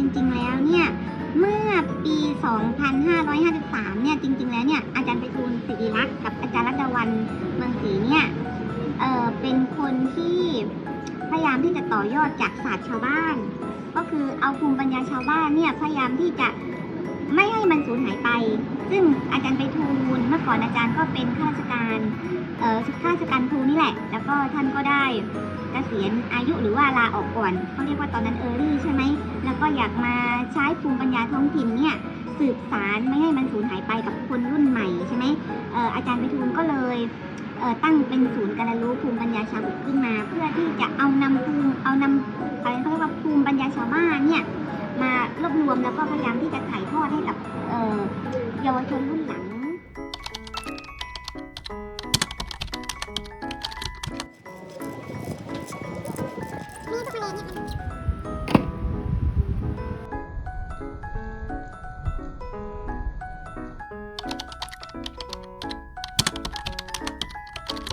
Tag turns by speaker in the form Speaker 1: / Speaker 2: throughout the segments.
Speaker 1: จริง ๆ แล้วเนี่ยเมื่อปี 2553 เนี่ยจริง ๆ แล้วเนี่ยอาจารย์ไปทูลศิริรักษ์กับอาจารย์รัตวันเมืองศรีเนี่ยเออเป็นคนที่พยายามที่จะต่อยอดจากศาสตร์ชาวบ้าน ก็คือเอาภูมิปัญญาชาวบ้านเนี่ยพยายามที่จะ ไม่ให้มันสูญหายไป ซึ่งอาจารย์ไปทูลเมื่อก่อนอาจารย์ก็เป็นข้าราชการเอ่อข้าราชการครูนี่แหละ แล้วก็ท่านก็ได้เกษียณอายุหรือว่าลาออกก่อนเขาเรียกว่าตอนนั้นเออรี่ใช่ไหมแล้วก็อยากมาใช้ภูมิปัญญาท้องถิ่นเนี่ยสืบสารไม่ให้มันสูญหายไปกับคนรุ่นใหม่ใช่ไหมเอ่ออาจารย์ไปทูลก็เลยเอ่อตั้งเป็นศูนย์การรู้ภูมิปัญญาชาวบุกขึ้นมา เพื่อที่จะเอานำภูมิเอานำอะไรเขาเรียกว่าภูมิปัญญาชาวบ้านเนี่ย มารวบรวมแล้วก็พยายามที่จะถ่ายทอดให้กับเยาวชนรุ่นหลัง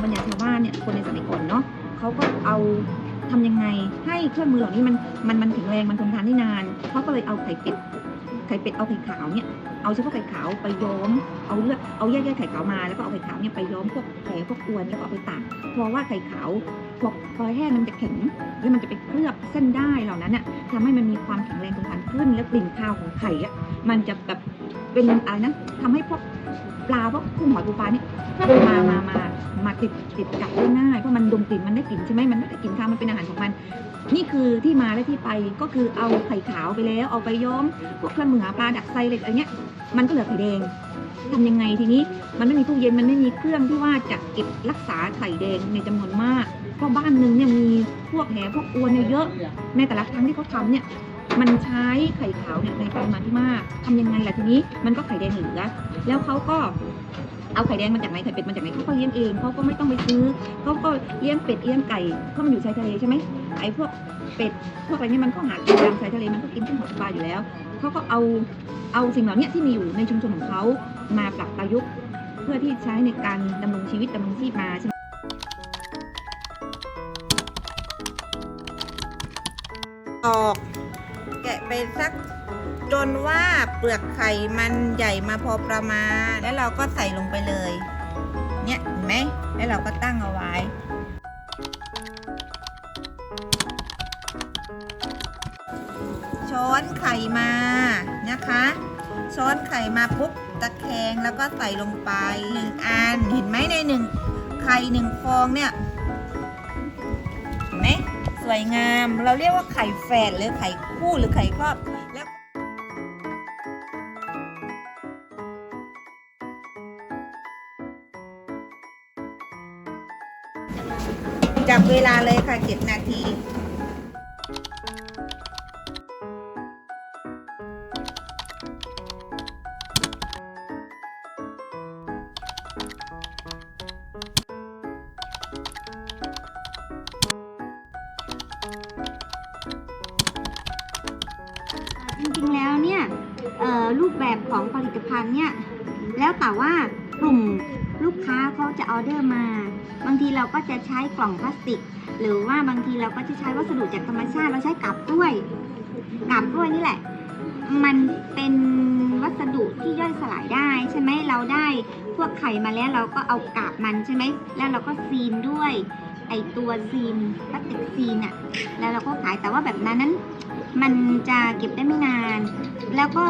Speaker 2: บรรยายชาวบ้านเนี่ยคนในสมัยก่อนเนาะเขาก็เอา ทำยังไงให้เครื่องมือเหล่านี้มันมันมันแข็งแรงมันทนทานได้นานเขาก็เลยเอาไข่เป็ดไข่เป็ดเอาไข่ขาวเนี่ยเอาเฉพาะไข่ขาวไปย้อมเอาเลือดเอาแยกแยกไข่ขาวมาแล้วก็เอาไข่ขาวเนี่ยไปย้อมพวกแผลพวกอวนแล้วก็เอาไปตากเพราะว่าไข่ขาวพอพอแห้งมันจะแข็งแล้วมันจะไปเคลือบเส้นได้เหล่านั้นน่ะทำให้มันมีความแข็งแรงทนทานขึ้นแล้วกลิ่นคาวของไข่อะมันจะแบบ เป็นอะไรนะทำให้พวกปลาพวกกุ้งหอยปูปลาเนี่ยมามามามาติดติดจับได้ง่ายเพราะมันดมกลิ่นมันได้กลิ่นใช่ไหมมันได้กลิ่นข้าวมันเป็นอาหารของมัน นี่คือที่มาและที่ไปก็คือเอาไข่ขาวไปแล้ว เอาไปย้อม พวกเครื่องมือปลาดักไซเล็กอะไรเงี้ยมันก็เหลือไข่แดงทำยังไงทีนี้มันไม่มีตู้เย็นมันไม่มีเครื่องที่ว่าจะเก็บรักษาไข่แดงในจำนวนมากเพราะบ้านหนึ่งเนี่ยมีพวกแหพวกอวนเยเยอะในแต่ละครั้งที่เขาทำเนี่ย มันใช้ไข่ขาวเนี่ยในปริมาณที่มากทำยังไงล่ะทีนี้มันก็ไข่แดงเหลือแล้วเขาก็เอาไข่แดงมาจากไหนไข่เป็ดมาจากไหนเขาก็เลี้ยงเองเขาก็ไม่ต้องไปซื้อเขาก็เลี้ยงเป็ดเลี้ยงไก่เพรามันอยู่ชายทะเลใช่ไหมไอ้พวกเป็ดพวกอะไรนี่มันก็หากินตามชายทะเลมันก็กินขึ้นหอปลาอยู่แล้วเขาก็เอาเอาสิ่งเหล่านี้ที่มีอยู่ในชุมชนของเขามาปรับประยุกต์เพื่อที่ใช้ในการดำรงชีวิตดำรงชีพมาใช่ไหม
Speaker 3: ออก สักจนว่าเปลือกไข่มันใหญ่มาพอประมาณ แล้วเราก็ใส่ลงไปเลย เนี่ยเห็นไหมแล้วเราก็ตั้งเอาไว้ ช้อนไข่มานะคะ ช้อนไข่มาปุ๊บตะแคงแล้วก็ใส่ลงไปหนึ่งอัน เห็นไหมในหนึ่งไข่หนึ่งฟองเนี่ย วยงาม เราเรียกว่าไข่แฝดหรือไข่คู่หรือไข่ครอบแล้วจับเวลาเลยค่ะเจ็ดนาที
Speaker 1: จริงๆแล้วเนี่ยรูปแบบของผลิตภัณฑ์เนี่ยแล้วแต่ว่ากลุ่มลูกค้าเขาจะออเดอร์มา บางทีเราก็จะใช้กล่องพลาสติก หรือว่าบางทีเราก็จะใช้วัสดุจากธรรมชาติเราใช้กับกล้วยกับกล้วยนี่แหละ มันเป็นวัสดุที่ย่อยสลายได้ใช่ไหมเราได้พวกไข่มาแล้วเราก็เอากาบมันใช่ไหมแล้วเราก็ซีนด้วย ไอตัวซีนพลาสติกซีนอะแล้วเราก็ขายแต่ว่าแบบนั้นนั้น มันจะเก็บได้ไม่นาน แล้วก็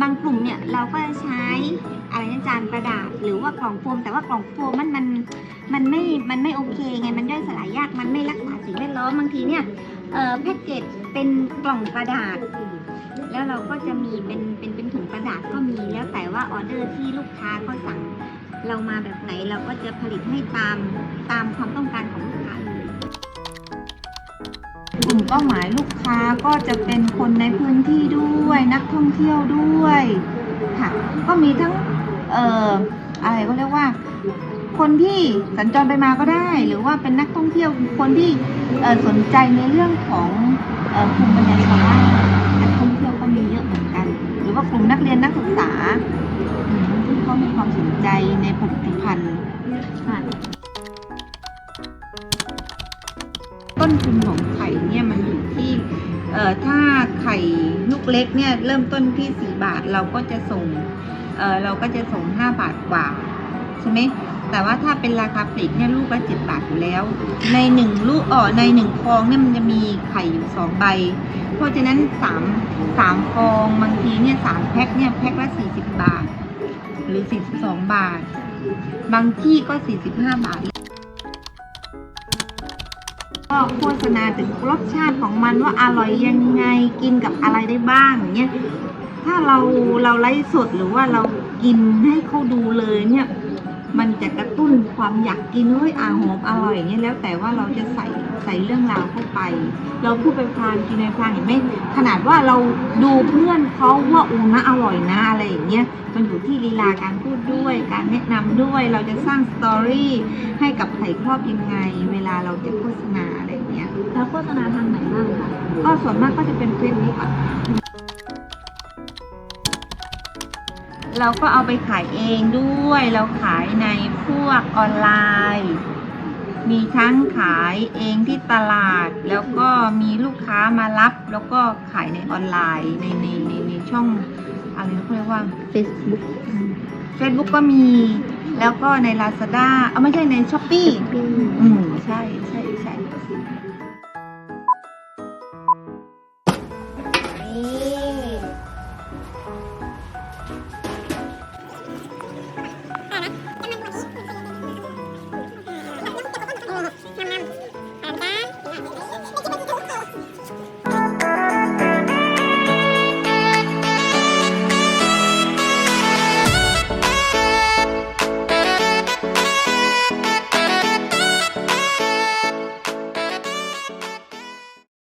Speaker 1: บางกลุ่มเนี่ยเราก็ใช้อะไรนะจานกระดาษหรือว่ากล่องโฟม แต่ว่ากล่องโฟมมันมันมันไม่ มันไม่โอเคไง มันย่อยสลายยาก มันไม่รักษาสิ่งแวดล้อมบางทีเนี่ยแพ็กเกจเป็นกล่องกระดาษ แล้วเราก็จะมีเป็นเป็นเป็นถุงกระดาษก็มีแล้วแต่ว่าออเดอร์ที่ลูกค้าเขาสั่ง เรามาแบบไหนเราก็จะผลิตให้ตามตามความต้องการของลูกค้าเลย
Speaker 2: กลุ่มเป้าหมายลูกค้าก็จะเป็นคนในพื้นที่ด้วยนักท่องเที่ยวด้วยค่ะก็มีทั้งเอ่ออะไรก็เรียกว่า คนที่สัญจรไปมาก็ได้ หรือว่าเป็นนักท่องเที่ยวคนที่เอ่อสนใจในเรื่องของเอ่อภูมิปัญญาชาวบ้านนักท่องเที่ยวก็มีเยอะเหมือนกัน หรือว่ากลุ่มนักเรียนนักศึกษา มที่เขามีความสนใจในผลิตภัณฑ์ ต้นทุนของไข่เนี่ยมันอยู่ที่เอ่อถ้าไข่ลูกเล็กเนี่ยเริ่มต้นที่ 4 บาทเราก็จะส่งเออเราก็จะส่ง 5 บาทกว่าใช่ไหมแต่ว่าถ้าเป็นราคาปลีกเนี่ยลูกละ7บาทอยู่แล้ว ในหนึ่งลูกอ๋อในหนึ่งฟองเนี่ยมันจะมีไข่อยู่สองใบ เพราะฉะนั้นสามสามฟองบางทีเนี่ยสามแพ็คเนี่ยแพ็คละสี่สิบบาท หรือ 42 บาท บางที่ก็ 45บาบาท ก็โฆษณาถึงรสชาติของมันว่าอร่อยยังไงกินกับอะไรได้บ้างอย่างเงี้ยถ้าเราเราไลฟ์สดหรือว่าเรากินให้เขาดูเลยเนี่ย มันจะกระตุ้นความอยากกินเฮ้ยอาหอมอร่อยอย่างเงี้ยแล้วแต่ว่าเราจะใส่ใส่เรื่องราวเข้าไป เราพูดไปพลางกินไปพลางเห็นไหมขนาดว่าเราดูเพื่อนเขาว่าอูนะอร่อยนะอะไรอย่างเงี้ยมันอยู่ที่ลีลาการพูดด้วยการแนะนำด้วยเราจะสร้างสตอรี่ให้กับไข่ครอบยังไง เวลาเราจะโฆษณาอะไรอย่างเงี้ย
Speaker 1: แล้วโฆษณาทางไหนบ้างคะ
Speaker 2: ก็ส่วนมากก็จะเป็นเฟซบุ๊กอะ เราก็เอาไปขายเองด้วย เราขายในพวกออนไลน์ มีทั้งขายเองที่ตลาด แล้วก็มีลูกค้ามารับ แล้วก็ขายในออนไลน์ในในในในช่องอะไรนะเขาเรียกว่า
Speaker 1: เฟซบุ๊ก
Speaker 2: Facebook ก็มี แล้วก็ใน Lazada เอาไม่ใช่ใน s h อ p e e อืมใช่ใช่